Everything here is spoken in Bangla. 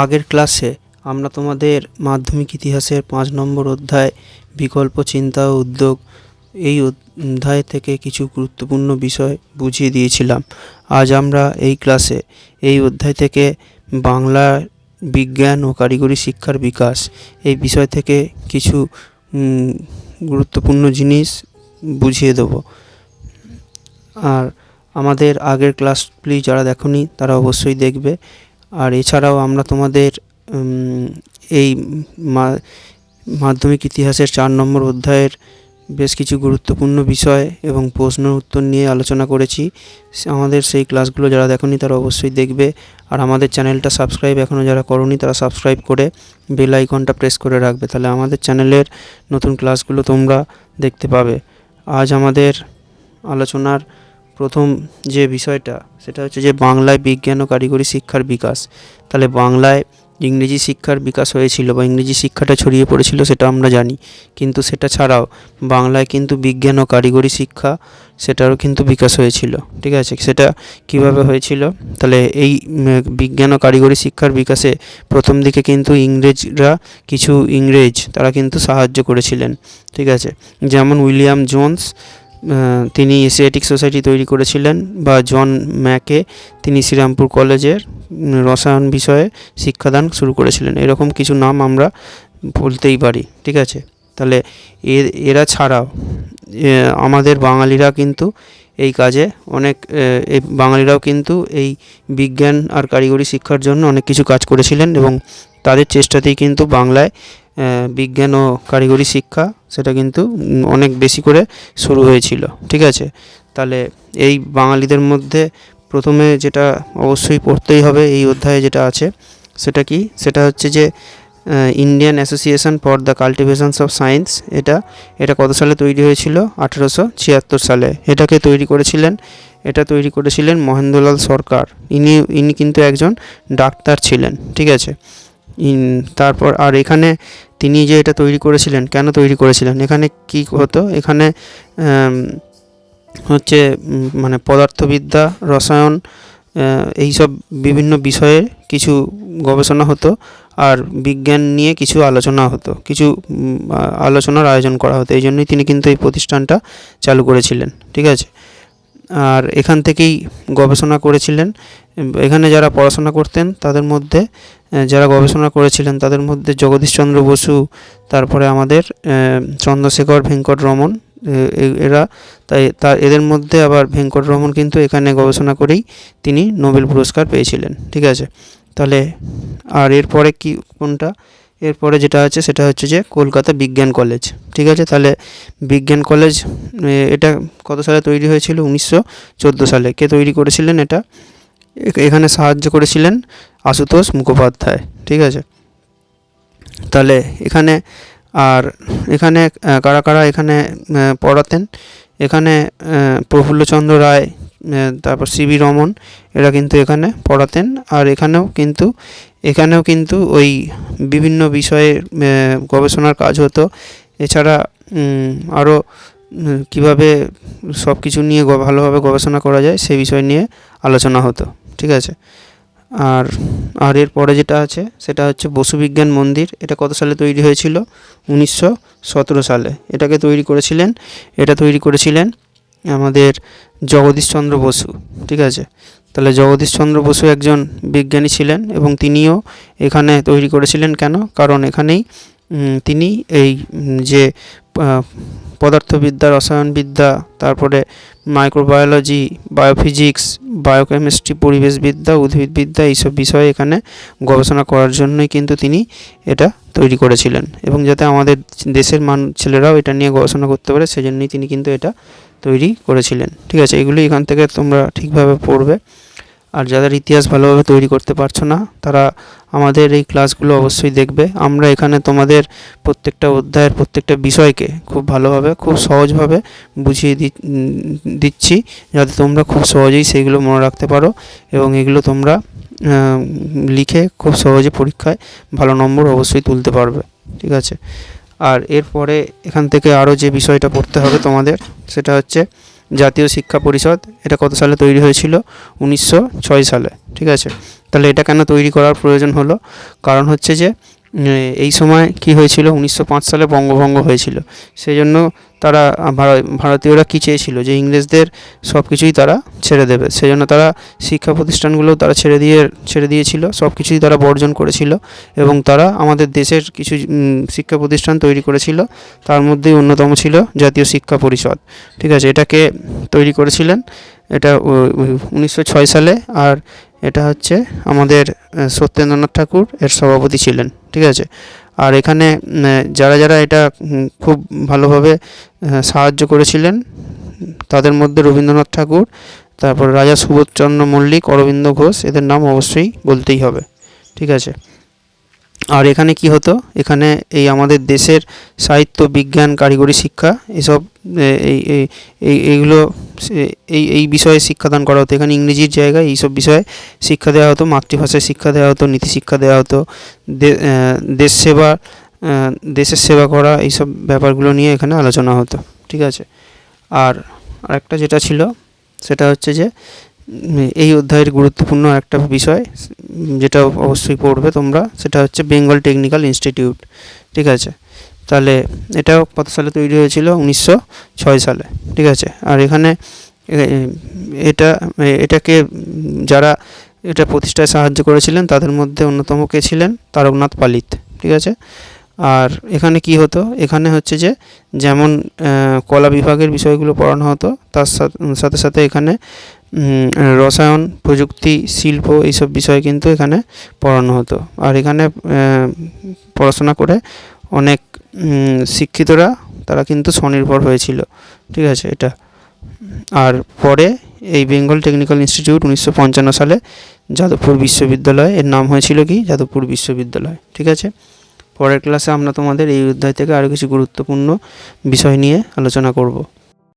আগের ক্লাসে আমরা তোমাদের মাধ্যমিক ইতিহাসের পাঁচ নম্বর অধ্যায়, বিকল্প চিন্তা ও উদ্যোগ এই অধ্যায় থেকে কিছু গুরুত্বপূর্ণ বিষয় বুঝিয়ে দিয়েছিলাম। আজ আমরা এই ক্লাসে এই অধ্যায় থেকে বাংলা বিজ্ঞান ও কারিগরি শিক্ষার বিকাশ এই বিষয় থেকে কিছু গুরুত্বপূর্ণ জিনিস বুঝিয়ে দেবো। আর আমাদের আগের ক্লাসগুলি যারা দেখনি তারা অবশ্যই দেখবে। আর এছাড়াও আমরা তোমাদের এই মাধ্যমিক ইতিহাসের চার নম্বর অধ্যায়ের বেশ কিছু গুরুত্বপূর্ণ বিষয় এবং প্রশ্ন উত্তর নিয়ে আলোচনা করেছি। আমাদের সেই ক্লাসগুলো যারা দেখনি তারা অবশ্যই দেখবে। আর আমাদের চ্যানেলটা সাবস্ক্রাইব এখনও যারা করনি তারা সাবস্ক্রাইব করে বেল আইকনটা প্রেস করে রাখবে। তাহলে আমাদের চ্যানেলের নতুন ক্লাসগুলো তোমরা দেখতে পাবে। আজ আমাদের আলোচনার প্রথম যে বিষয়টা, সেটা হচ্ছে যে বাংলায় বিজ্ঞান ও কারিগরি শিক্ষার বিকাশ। তাহলে বাংলায় ইংরেজি শিক্ষার বিকাশ হয়েছিল বা ইংরেজি শিক্ষাটা ছড়িয়ে পড়েছিল সেটা আমরা জানি। কিন্তু সেটা ছাড়াও বাংলায় কিন্তু বিজ্ঞান ও কারিগরি শিক্ষা সেটারও কিন্তু বিকাশ হয়েছিল। ঠিক আছে? সেটা কীভাবে হয়েছিল? তাহলে এই বিজ্ঞান ও কারিগরি শিক্ষার বিকাশে প্রথম দিকে কিন্তু ইংরেজরা কিছু ইংরেজ তারা কিন্তু সাহায্য করেছিলেন। ঠিক আছে? যেমন উইলিয়াম জোন্স তিনি এশিয়াটিক সোসাইটি তৈরি করেছিলেন বা জন ম্যাকে তিনি শ্রীরামপুর কলেজের রসায়ন বিষয়ে শিক্ষাদান শুরু করেছিলেন। এরকম কিছু নাম আমরা বলতেই পারি, ঠিক আছে? তাহলে এর ছাড়াও আমাদের বাঙালিরা কিন্তু এই কাজে অনেক এই বাঙালিরাও কিন্তু এই বিজ্ঞান আর কারিগরি শিক্ষার জন্য অনেক কিছু কাজ করেছিলেন এবং তাদের চেষ্টাতেই কিন্তু বাংলায় বিজ্ঞান ও কারিগরি শিক্ষা, সেটা কিন্তু অনেক বেশি করে শুরু হয়েছিল, ঠিক আছে? তাহলে এই বাঙালিদের মধ্যে প্রথমে যেটা অবশ্যই পড়তেই হবে এই অধ্যায়ে যেটা আছে, সেটা কি? সেটা হচ্ছে যে Indian Association for the cultivations of science এটা এটা কত সালে তৈরি হয়েছিল? আঠেরোশো ছিয়াত্তর সালে। এটাকে তৈরি করেছিলেন, এটা তৈরি করেছিলেন মহেন্দ্রলাল সরকার। ইনি ইনি কিন্তু একজন ডাক্তার ছিলেন, ঠিক আছে? তারপর, আর এখানে তিনি যে এটা তৈরি করেছিলেন, কেন তৈরি করেছিলেন? এখানে কি হতো? এখানে হচ্ছে মানে পদার্থবিদ্যা, রসায়ন এইসব বিভিন্ন বিষয়ে কিছু গবেষণা হতো, আর বিজ্ঞান নিয়ে কিছু আলোচনা হতো, কিছু আলোচনার আয়োজন করা হতো। এই জন্যই তিনি কিন্তু এই প্রতিষ্ঠানটা চালু করেছিলেন, ঠিক আছে? আর এখান থেকেই গবেষণা করেছিলেন। এখানে যারা পড়াশোনা করতেন, তাদের মধ্যে যারা গবেষণা করেছিলেন তাদের মধ্যে জগদীশচন্দ্র বসু, তারপরে আমাদের চন্দ্রশেখর ভেঙ্কট রমন এ- এ- এরা, তাই তা, এদের মধ্যে আবার ভেঙ্কট রমন কিন্তু এখানে গবেষণা করেই তিনি নোবেল পুরস্কার পেয়েছিলেন, ঠিক আছে? তাহলে, আর এরপরে কি, কোনটা? এরপরে যেটা আছে সেটা হচ্ছে যে কলকাতা বিজ্ঞান কলেজ, ঠিক আছে? তাহলে বিজ্ঞান কলেজ এটা কত সালে তৈরি হয়েছিল? উনিশশো চোদ্দ সালে। কে তৈরি করেছিলেন এটা? এখানে সাহায্য করেছিলেন আশুতোষ মুখোপাধ্যায়, ঠিক আছে? তাহলে এখানে আর এখানে কারা কারা এখানে পড়াতেন? এখানে প্রফুল্লচন্দ্র রায় তারপর সিবি রমন, এরা কিন্তু এখানে পড়াতেন। আর এখানেও কিন্তু এখানেও কিন্তু ওই বিভিন্ন বিষয়ে গবেষণার কাজ হতো। এছাড়া আরও কীভাবে সব কিছু নিয়ে ভালোভাবে গবেষণা করা যায় সেই বিষয় নিয়ে আলোচনা হতো। ঠিক আছে? আর আর এর পরে যেটা আছে, সেটা হচ্ছে বসু বিজ্ঞান মন্দির। এটা কত সালে তৈরি হয়েছিল? উনিশশো সতেরো সালে। এটাকে তৈরি করেছিলেন, এটা তৈরি করেছিলেন আমাদের জগদীশচন্দ্র বসু, ঠিক আছে? তাহলে জগদীশচন্দ্র বসু একজন বিজ্ঞানী ছিলেন এবং তিনিও এখানে তৈরি করেছিলেন কেন? কারণ এখানেই তিনি এই যে পদার্থবিদ্যা, রসায়নবিদ্যা, তারপরে মাইক্রোবায়োলজি বায়োফিজিক্স বায়োকেমিস্ট্রি পরিবেশবিদ্যা, উদ্ভিদবিদ্যা এইসব বিষয়ে এখানে গবেষণা করার জন্যই কিন্তু তিনি এটা তৈরি করেছিলেন। এবং যাতে আমাদের দেশের মান, ছেলেরাও এটা নিয়ে গবেষণা করতে পারে, সেজন্যই তিনি কিন্তু এটা তৈরি করেছিলেন। ঠিক আছে, এগুলি এখান থেকে তোমরা ঠিকভাবে পড়বে। আর যাদের ইতিহাস ভালোভাবে তৈরি করতে পারছ না, তারা আমাদের এই ক্লাসগুলো অবশ্যই দেখবে। আমরা এখানে তোমাদের প্রত্যেকটা অধ্যায়ের প্রত্যেকটা বিষয়কে খুব ভালোভাবে, খুব সহজভাবে বুঝিয়ে দিচ্ছি, যাতে তোমরা খুব সহজেই সেইগুলো মনে রাখতে পারো এবং এগুলো তোমরা লিখে খুব সহজে পরীক্ষায় ভালো নম্বর অবশ্যই তুলতে পারবে, ঠিক আছে? আর এরপরে এখান থেকে আরও যে বিষয়টা পড়তে হবে তোমাদের, সেটা হচ্ছে জাতীয় শিক্ষা পরিষদ, এটা কত সালে তৈরি হয়েছিল? উনিশশো ছয় সালে, ঠিক আছে? তাহলে এটা কেন তৈরি করার প্রয়োজন হলো? কারণ হচ্ছে যে এই সময় কি হয়েছিল? উনিশশো পাঁচ সালে বঙ্গভঙ্গ হয়েছিল। সেই জন্য তারা ভারতীয়রা কী চেয়েছিল? যে ইংরেজদের সব কিছুই তারা ছেড়ে দেবে। সেই জন্য তারা শিক্ষা প্রতিষ্ঠানগুলো তারা ছেড়ে দিয়ে, ছেড়ে দিয়েছিল। সব কিছুই তারা বর্জন করেছিল এবং তারা আমাদের দেশের কিছু শিক্ষা প্রতিষ্ঠান তৈরি করেছিল। তার মধ্যেই অন্যতম ছিল জাতীয় শিক্ষা পরিষদ। ঠিক আছে? এটাকে তৈরি করেছিলেন। এটা উনিশশো ছয় সালে। আর এটা হচ্ছে আমাদের সত্যেন্দ্রনাথ ঠাকুর এর সভাপতি ছিলেন, ঠিক আছে? আর এখানে যারা যারা এটা খুব ভালোভাবে সাহায্য করেছিলেন, তাদের মধ্যে রবীন্দ্রনাথ ঠাকুর, তারপর রাজা সুবোধচন্দ্র মল্লিক, অরবিন্দ ঘোষ, এদের নাম অবশ্যই বলতেই হবে, ঠিক আছে? আর এখানে কি হতো? এখানে এই আমাদের দেশের সাহিত্য, বিজ্ঞান, কারিগরি শিক্ষা, এসব এই এই এই, এইগুলো এই এই বিষয়ে শিক্ষাদান করা হতো। এখানে ইংরেজির জায়গায় এইসব বিষয়ে শিক্ষা দেওয়া হতো, মাতৃভাষায় শিক্ষা দেওয়া হতো, নীতি শিক্ষা দেওয়া হতো দেশ সেবা দেশের সেবা করা, এইসব ব্যাপারগুলো নিয়ে এখানে আলোচনা হতো। ঠিক আছে? আর আরেকটা যেটা ছিল, সেটা হচ্ছে যে, এই অধ্যায়ের গুরুত্বপূর্ণ একটা বিষয়, যেটা অবশ্যই পড়বে তোমরা, সেটা হচ্ছে বেঙ্গল টেকনিক্যাল ইনস্টিটিউট ঠিক আছে? তাহলে এটাও কত সালে তৈরি হয়েছিল? উনিশশো ছয় সালে, ঠিক আছে? আর এখানে এটা এটাকে যারা এটা প্রতিষ্ঠায় সাহায্য করেছিলেন, তাদের মধ্যে অন্যতম কে ছিলেন? তারকনাথ পালিত, ঠিক আছে? আর এখানে কি হতো? এখানে হচ্ছে যে, যেমন কলা বিভাগের বিষয়গুলো পড়ানো হতো, তার সাথ- সাথে এখানে রসায়ন, প্রযুক্তি, শিল্প এইসব বিষয় কিন্তু এখানে পড়ানো হতো। আর এখানে পড়াশোনা করে অনেক শিক্ষিতরা, তারা কিন্তু স্বনির্ভর হয়েছিল। ঠিক আছে, এটা। আর পরে এই বেঙ্গল টেকনিক্যাল ইনস্টিটিউট উনিশশো পঞ্চান্ন সালে যাদবপুর বিশ্ববিদ্যালয়, এর নাম হয়েছিল কি? যাদবপুর বিশ্ববিদ্যালয়। ঠিক আছে? পরের ক্লাসে আমরা তোমাদের এই অধ্যায় থেকে আরও কিছু গুরুত্বপূর্ণ বিষয় নিয়ে আলোচনা করব।